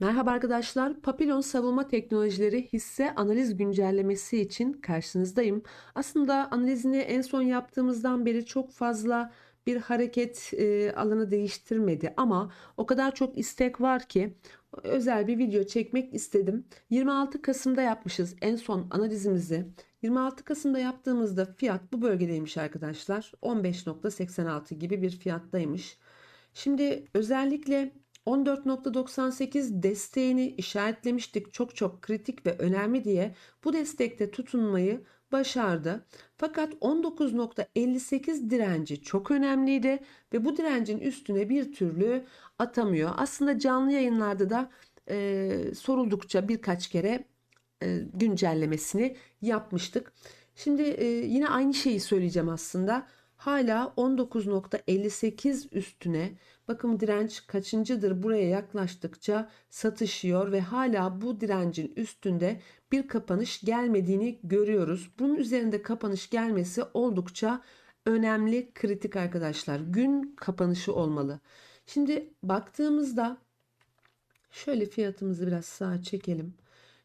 Merhaba arkadaşlar. Papillon Savunma Teknolojileri hisse analiz güncellemesi için karşınızdayım. Aslında analizini en son yaptığımızdan beri çok fazla bir hareket e, alanı değiştirmedi ama o kadar çok istek var ki özel bir video çekmek istedim. 26 Kasım'da yapmışız en son analizimizi. 26 Kasım'da yaptığımızda fiyat bu bölgedeymiş arkadaşlar. 15.86 gibi bir fiyattaymış. Şimdi özellikle 14.98 desteğini işaretlemiştik çok çok kritik ve önemli diye bu destekte tutunmayı başardı. Fakat 19.58 direnci çok önemliydi ve bu direncin üstüne bir türlü atamıyor. Aslında canlı yayınlarda da e, soruldukça birkaç kere e, güncellemesini yapmıştık. Şimdi e, yine aynı şeyi söyleyeceğim aslında. Hala 19.58 üstüne bakın direnç kaçıncıdır buraya yaklaştıkça satışıyor ve hala bu direncin üstünde bir kapanış gelmediğini görüyoruz. Bunun üzerinde kapanış gelmesi oldukça önemli kritik arkadaşlar. Gün kapanışı olmalı. Şimdi baktığımızda şöyle fiyatımızı biraz sağa çekelim.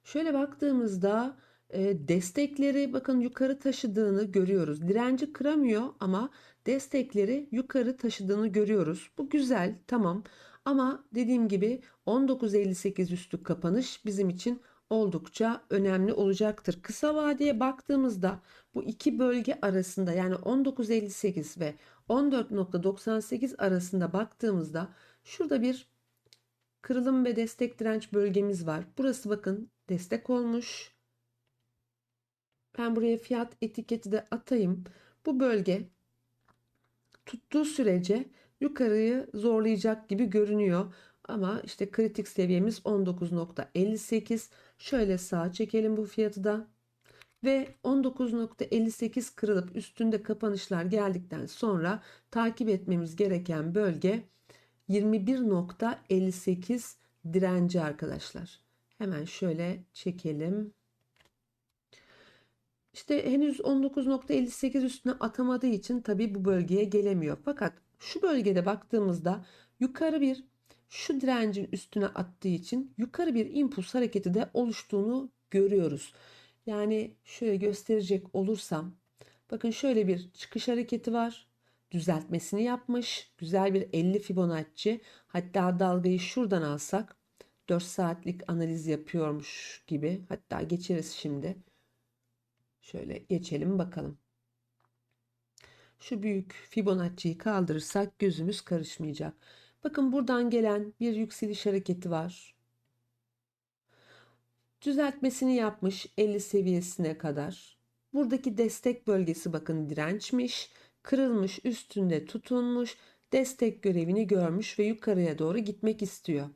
Şöyle baktığımızda destekleri bakın yukarı taşıdığını görüyoruz. Direnci kıramıyor ama destekleri yukarı taşıdığını görüyoruz. Bu güzel tamam ama dediğim gibi 19.58 üstü kapanış bizim için oldukça önemli olacaktır. Kısa vadeye baktığımızda bu iki bölge arasında yani 19.58 ve 14.98 arasında baktığımızda şurada bir kırılım ve destek direnç bölgemiz var. Burası bakın destek olmuş. Ben buraya fiyat etiketi de atayım. Bu bölge tuttuğu sürece yukarıyı zorlayacak gibi görünüyor. Ama işte kritik seviyemiz 19.58. Şöyle sağa çekelim bu fiyatı da. Ve 19.58 kırılıp üstünde kapanışlar geldikten sonra takip etmemiz gereken bölge 21.58 direnci arkadaşlar. Hemen şöyle çekelim. İşte henüz 19.58 üstüne atamadığı için tabii bu bölgeye gelemiyor. Fakat şu bölgede baktığımızda yukarı bir şu direncin üstüne attığı için yukarı bir impuls hareketi de oluştuğunu görüyoruz. Yani şöyle gösterecek olursam bakın şöyle bir çıkış hareketi var. Düzeltmesini yapmış. Güzel bir 50 Fibonacci. Hatta dalgayı şuradan alsak 4 saatlik analiz yapıyormuş gibi. Hatta geçeriz şimdi. Şöyle geçelim bakalım. Şu büyük Fibonacci'yi kaldırırsak gözümüz karışmayacak. Bakın buradan gelen bir yükseliş hareketi var. Düzeltmesini yapmış 50 seviyesine kadar. Buradaki destek bölgesi bakın dirençmiş. Kırılmış üstünde tutunmuş. Destek görevini görmüş ve yukarıya doğru gitmek istiyor.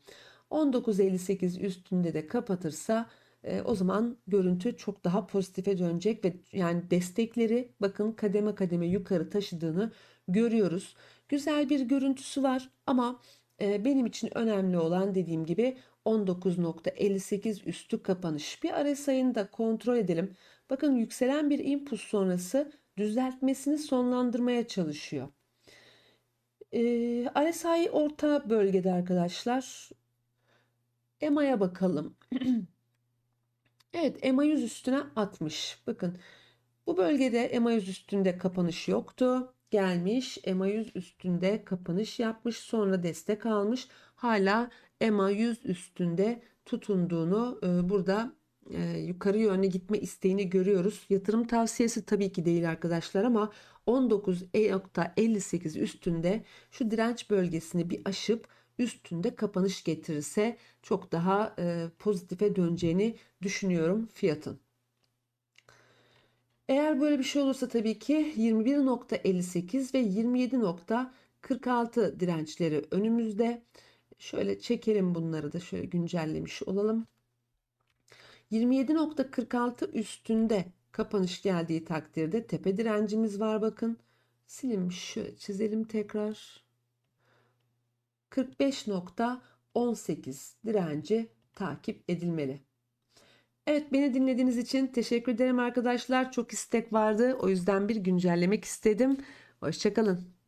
19.58 üstünde de kapatırsa e, o zaman görüntü çok daha pozitife dönecek ve yani destekleri bakın kademe kademe yukarı taşıdığını görüyoruz. Güzel bir görüntüsü var ama e, benim için önemli olan dediğim gibi 19.58 üstü kapanış. Bir RSI'ını da kontrol edelim. Bakın yükselen bir impuls sonrası düzeltmesini sonlandırmaya çalışıyor. E, RSI orta bölgede arkadaşlar. EMA'ya bakalım. Evet EMA 100 üstüne 60. Bakın bu bölgede EMA 100 üstünde kapanış yoktu. Gelmiş EMA 100 üstünde kapanış yapmış. Sonra destek almış. Hala EMA 100 üstünde tutunduğunu e, burada e, yukarı yönde gitme isteğini görüyoruz. Yatırım tavsiyesi tabii ki değil arkadaşlar ama 19.58 üstünde şu direnç bölgesini bir aşıp üstünde kapanış getirirse çok daha e, pozitife döneceğini düşünüyorum fiyatın. Eğer böyle bir şey olursa tabii ki 21.58 ve 27.46 dirençleri önümüzde. Şöyle çekelim bunları da şöyle güncellemiş olalım. 27.46 üstünde kapanış geldiği takdirde tepe direncimiz var bakın. Silinmiş şöyle çizelim tekrar. 45.18 direnci takip edilmeli. Evet beni dinlediğiniz için teşekkür ederim arkadaşlar. Çok istek vardı. O yüzden bir güncellemek istedim. Hoşçakalın.